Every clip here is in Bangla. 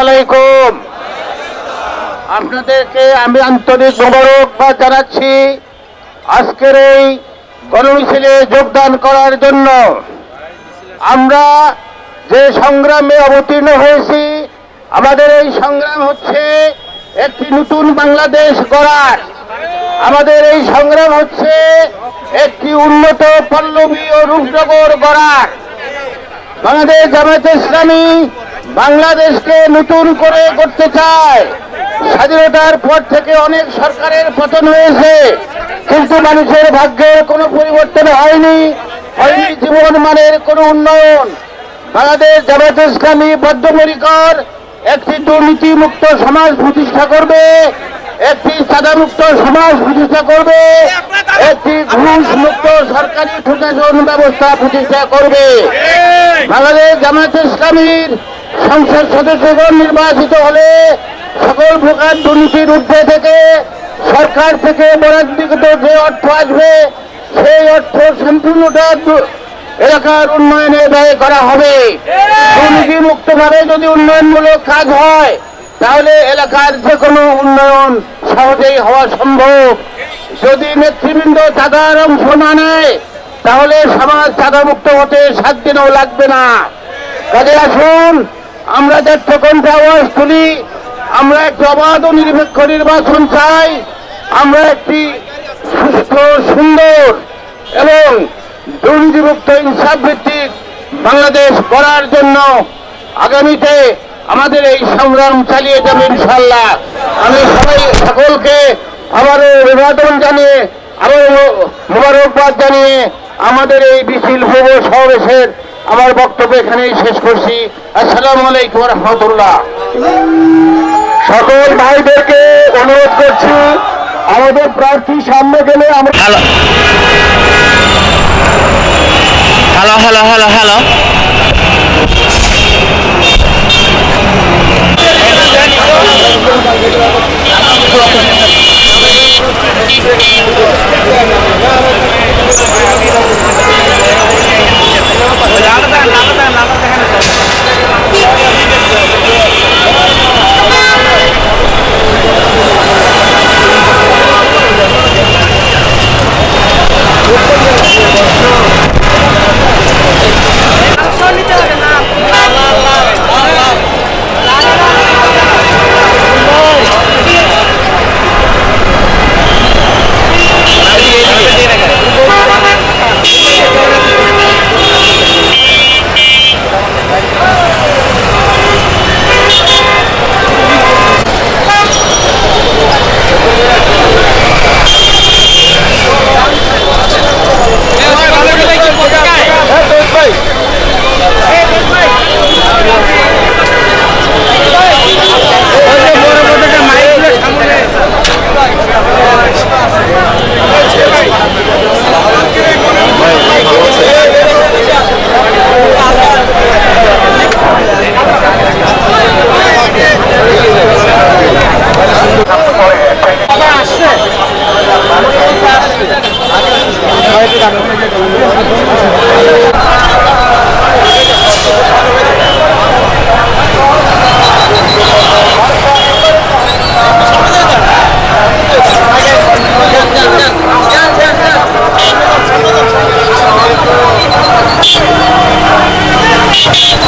আলাইকুম। আপনাদেরকে আমি আন্তরিক মোবারকবাদ জানাচ্ছি আজকের এই গণমিছিলে যোগদান করার জন্য। আমরা যে সংগ্রামে অবতীর্ণ হয়েছি, আমাদের এই সংগ্রাম হচ্ছে একটি নতুন বাংলাদেশ গড়ার। আমাদের এই সংগ্রাম হচ্ছে একটি উন্নত পল্লবী ও রূপনগর গড়ার। বাংলাদেশ জামায়াত ইসলামী বাংলাদেশকে নতুন করে করতে চায়। স্বাধীনতার পর থেকে অনেক সরকারের পতন হয়েছে। কিন্তু মানুষের ভাগ্যের কোনো পরিবর্তন হয়নি। হয়নি জীবন মানের কোনো উন্নয়ন। বাংলাদেশ জামায়াত ইসলামী বদ্ধপরিকর একটি দুর্নীতিমুক্ত সমাজ প্রতিষ্ঠা করবে একটি সাদামুক্ত সমাজ প্রতিষ্ঠা করবে একটি ঘুষ মুক্ত সরকারি প্রশাসন ব্যবস্থা প্রতিষ্ঠা করবে। বাংলাদেশ জামায়াত ইসলামীর সংসদ সদস্যগণ নির্বাচিত হলে সকল প্রকার দুর্নীতির ঊর্ধ্বে থেকে সরকার থেকে বরাদ্দকৃত যে অর্থ আসবে, সেই অর্থ সম্পূর্ণটা এলাকার উন্নয়নে ব্যয় করা হবে। দুর্নীতি মুক্ত ভাবে যদি উন্নয়নমূলক কাজ হয়, তাহলে এলাকার যে কোনো উন্নয়ন সহজেই হওয়া সম্ভব। যদি নেতৃবৃন্দ চাঁদার অংশ না নেয়, তাহলে সমাজ চাঁদামুক্ত হতে সাত দিনও লাগবে না। কাজে আসুন। আমরা যাত্রা কণ্ঠে আওয়াজ তুলি আমরা একটি অবাধ ও নিরপেক্ষ নির্বাচন চাই, আমরা একটি সুস্থ, সুন্দর এবং দুর্নীতিমুক্ত ইনসাফ ভিত্তিক বাংলাদেশ গড়ার জন্য আগামীতে আমাদের এই সংগ্রাম চালিয়ে যাবে ইনশাল্লাহ আমি সবাই সকলকে আবারও অভিবাদন জানিয়ে, আবারও মোবারকবাদ জানিয়ে আমাদের এই মিছিল পূর্ব সমাবেশের আমার বক্তব্য এখানেই শেষ করছি। আসসালামু আলাইকুম রহমতুল্লাহ। সকল ভাইদেরকে অনুরোধ করছি, আমাদের প্রার্থী সামনে গেলে আমরা hello hello hello hello hello ഒരാൾ Jesus.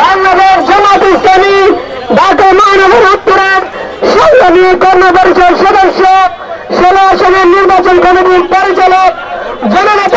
বাংলাদেশ জামাত ইসলামী ঢাকা মহানগর উত্তরের সংগ্রামী কর্মপরিষদ সদস্য ষোলো আসনের নির্বাচন কমিটির পরিচালক জননেতা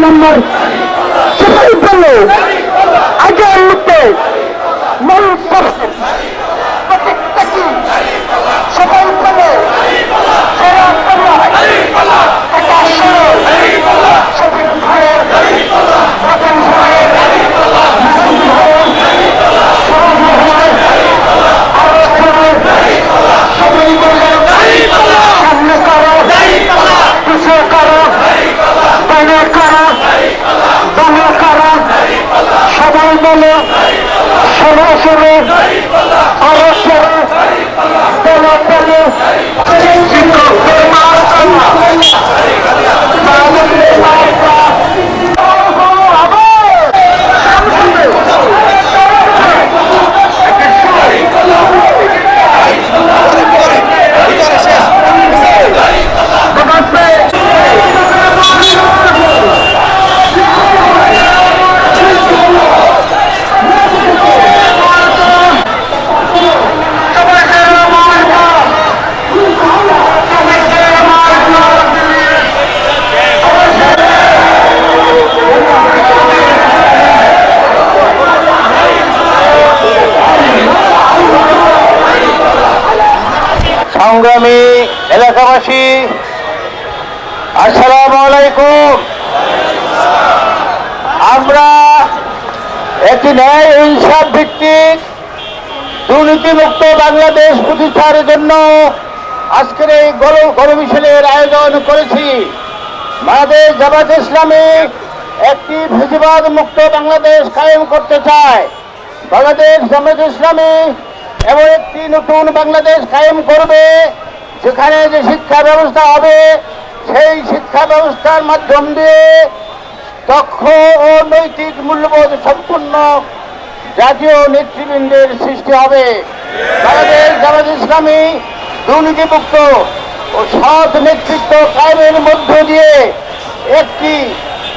number Yeah. সংগ্রামী এলাকাবাসী, আসসালাম আলাইকুম। আমরা একটি ন্যায় ইনসাফ ভিত্তিক দুর্নীতিমুক্ত বাংলাদেশ প্রতিষ্ঠার জন্য আজকের এই গণ গণমিশনের আয়োজন করেছি। বাংলাদেশ জামাত ইসলামী একটি ফেসিবাদ মুক্ত বাংলাদেশ কায়েম করতে চায়। বাংলাদেশ জামাত ইসলামী এমন একটি নতুন বাংলাদেশ কায়েম করবে, যেখানে যে শিক্ষা ব্যবস্থা হবে, সেই শিক্ষা ব্যবস্থার মাধ্যম দিয়ে দক্ষ ও নৈতিক মূল্যবোধ সম্পন্ন জাতীয় নেতৃবৃন্দের সৃষ্টি হবে। বাংলাদেশ জামাত ইসলামী দুর্নীতিমুক্ত ও সৎ নেতৃত্ব কায়েমের মধ্য দিয়ে একটি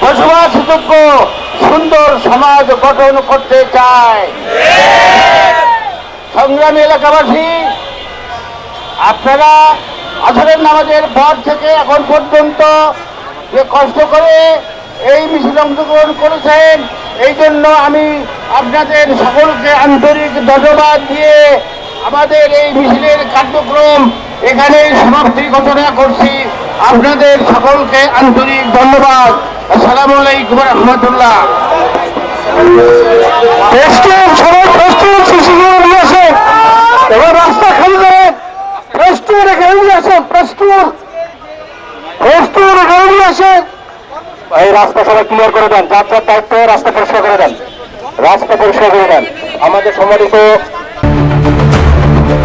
বসবাসযোগ্য সুন্দর সমাজ গঠন করতে চায়। সংগ্রামী এলাকাবাসী, আপনারা আসরের নামাজের পর থেকে এখন পর্যন্ত যে কষ্ট করে এই মিছিল অংশগ্রহণ করেছেন, এই জন্য আমি আপনাদের সকলকে আন্তরিক ধন্যবাদ দিয়ে আমাদের এই মিছিলের কার্যক্রম এখানে সমাপ্তি ঘোষণা করছি। আপনাদের সকলকে আন্তরিক ধন্যবাদ। আসসালামু আলাইকুম রহমতুল্লাহ প্রস্তুত সবাই প্রস্তুত শিশুগুলো নিয়ে আসেন এবার রাস্তা খালি করে। প্রস্তুত এখানে নিয়ে আসেন প্রস্তুত এখানে নিয়ে আসেন। এই রাস্তা সবাই ক্লিয়ার করে দেন, যাত্রার দায়িত্ব রাস্তা পরিষ্কার করে দেন। রাস্তা পরিষ্কার করে দেন। আমাদের সম্মানিত